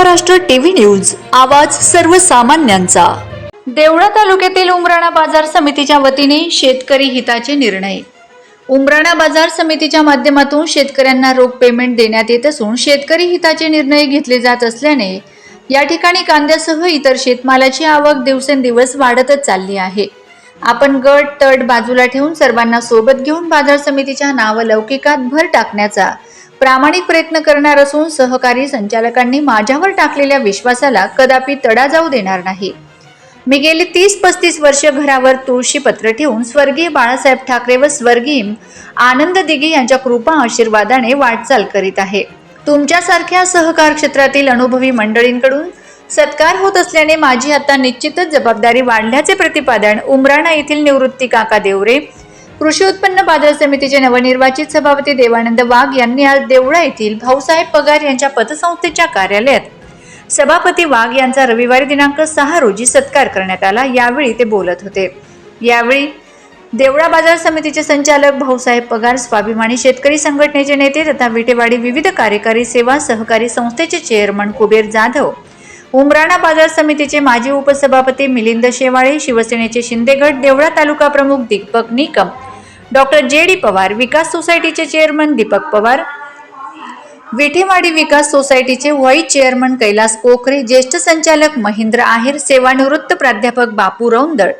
Maharashtra TV news आवाज सर्वसामान्यांचा. देवळा तालुक्यातील उमराणा बाजार समितीच्या वतीने शेतकरी हिताचे निर्णय. उमराणा बाजार समितीच्या माध्यमातून शेतकऱ्यांना रोख पेमेंट देण्यात येत असून शेतकरी हिताचे निर्णय घेतले जात असल्याने या ठिकाणी कांद्यासह इतर शेतमालाची आवक दिवसेंदिवस वाढतच चालली आहे. आपण गट तट बाजूला ठेवून सर्वांना सोबत घेऊन बाजार समितीच्या नावलौकिकात भर टाकण्याचा प्रामाणिक प्रयत्न करणार असून सहकारी संचालकांनी माझ्यावर टाकलेल्या विश्वासाला कदापि तडा जाऊ देणार नाही. मी गेली तीस पस्तीस वर्ष घरावर तुळशीपत्र ठेवून स्वर्गीय बाळासाहेब ठाकरे व स्वर्गीय आनंद दिघे यांच्या कृपा आशीर्वादाने वाटचाल करीत आहे. तुमच्यासारख्या सहकार क्षेत्रातील अनुभवी मंडळींकडून सत्कार होत असल्याने माझी आता निश्चितच जबाबदारी वाढल्याचे प्रतिपादन उमराणा येथील निवृत्ती काका देवरे कृषी उत्पन्न बाजार समितीचे नवनिर्वाचित सभापती देवानंद वाघ यांनी आज देवळा येथील भाऊसाहेब पगार यांच्या पतसंस्थेच्या कार्यालयात सभापती वाघ यांचा रविवारी दिनांक सहा रोजी सत्कार करण्यात आला. यावेळी ते बोलत होते. यावेळी देवळा बाजार समितीचे संचालक भाऊसाहेब पगार स्वाभिमानी शेतकरी संघटनेचे नेते तथा विटेवाडी विविध कार्यकारी सेवा सहकारी संस्थेचे चेअरमन कुबेर जाधव उमराणा बाजार समितीचे माजी उपसभापती मिलिंद शेवाळे शिवसेनेचे शिंदेगड देवळा तालुका प्रमुख Deepak Nikam doctor J D Pawar विकास सोसायटीचे चेअरमन दीपक पवार विठेवाडी विकास सोसायटीचे व्हाईस चेअरमन कैलास कोखरे ज्येष्ठ संचालक महेंद्र आहेर सेवानिवृत्त प्राध्यापक बापू रौंदळ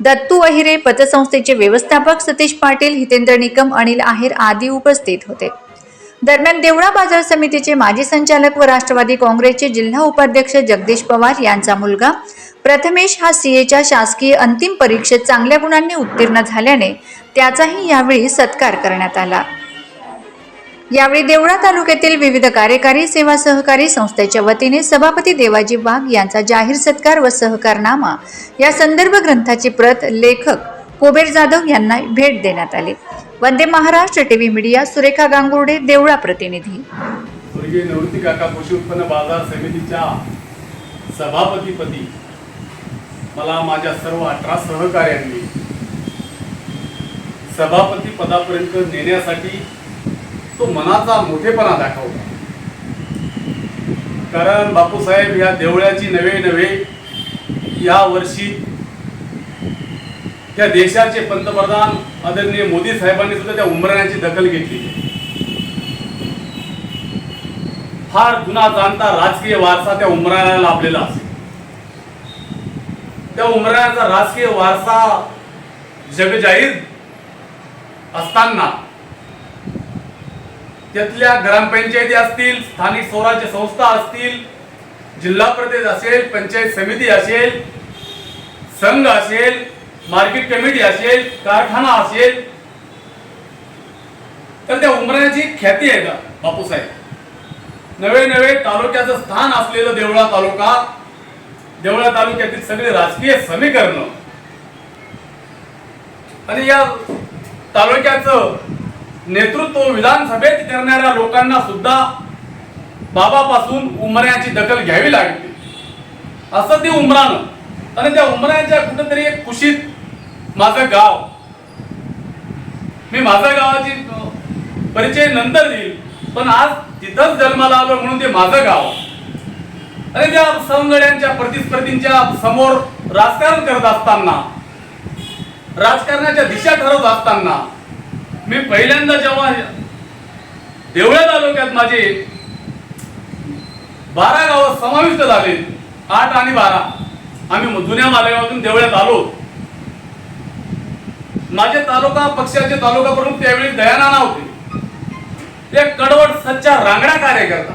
दत्तू अहिरे पतसंस्थेचे व्यवस्थापक सतीश पाटील हितेंद्र निकम अनिल आहेर आदी उपस्थित होते. दरम्यान देवळा बाजार समितीचे माजी संचालक व राष्ट्रवादी काँग्रेसचे जिल्हा उपाध्यक्ष जगदीश पवार यांचा मुलगा प्रथमेश हा सी एच्या शासकीय अंतिम परीक्षेत चांगल्या गुणांनी उत्तीर्ण झाल्याने त्याचाही यावेळी सत्कार करण्यात आला. यावेळी देवळा तालुक्यातील विविध कार्यकारी सेवा सहकारी संस्थेच्या वतीने सभापती देवाजी वाघ यांचा जाहीर सत्कार व सहकारनामा या संदर्भ ग्रंथाची प्रत लेखक कुबेर जाधव यांना भेट देण्यात आली. वंदे महाराष्ट्र टीव्ही मीडिया सुरेखा गांगुर्डे देवळा प्रतिनिधी. निवृत्ती काका कृषी उत्पन्न बाजार समितीच्या सभापतीपदी मला माझ्या सर्व अठरा सहकार्यांनी सभापती पदापर्यंत नेण्यासाठी तो मनाचा मोठेपणा दाखवला. कारण बापूसाहेब या देवळ्याची नवे नवे या वर्षी त्या देशाचे पंतप्रधान आदरणीय मोदी साहेबांनी सुद्धा त्या उमराण्याची दखल घेतली. फार जुना जाणता राजकीय वारसा त्या उमराण्याला लाभलेला असेल. त्या उमराण्याचा राजकीय वारसा जगजाहीर असताना त्यातल्या ग्रामपंचायती असतील स्थानिक स्वराज्य संस्था असतील जिल्हा परिषद असेल पंचायत समिती असेल संघ असेल मार्केट कमिटी असेल कारखाना असेल तर त्या उमराण्याची ख्याती आहे का बापूसाहेब? नवे नवे तालुक्याचं स्थान असलेलं देवळा तालुका देवळा तालुक्यातील सगळे राजकीय समीकरण. आणि या तालुक्याचं नेतृत्व विधानसभेत करणाऱ्या लोकांना सुद्धा बाबापासून उमऱ्याची दखल घ्यावी लागते असं ते उमरानं आणि त्या उमऱ्याच्या कुठेतरी एक कुशीत माझं गाव. मी माझ्या गावाची परिचय नंतर देईल पण आज तिथंच जन्माला आलो म्हणून ते माझं गाव. आणि त्या सवंगड्यांच्या प्रतिस्पर्धींच्या समोर राजकारण करत असताना राजकारणाच्या दिशा ठरवत असताना मी पहिल्यांदा जेव्हा देवळ्या तालुक्यात माझे बारा गाव समाविष्ट झाले आठ आणि बारा आम्ही जुन्या मालेगावातून देवळ्यात आलो. माझे तालुका पक्षाचे तालुका प्रमुख त्यावेळी दयानाना होते. ते कडवट सच्चा रांगडा कार्यकर्ता.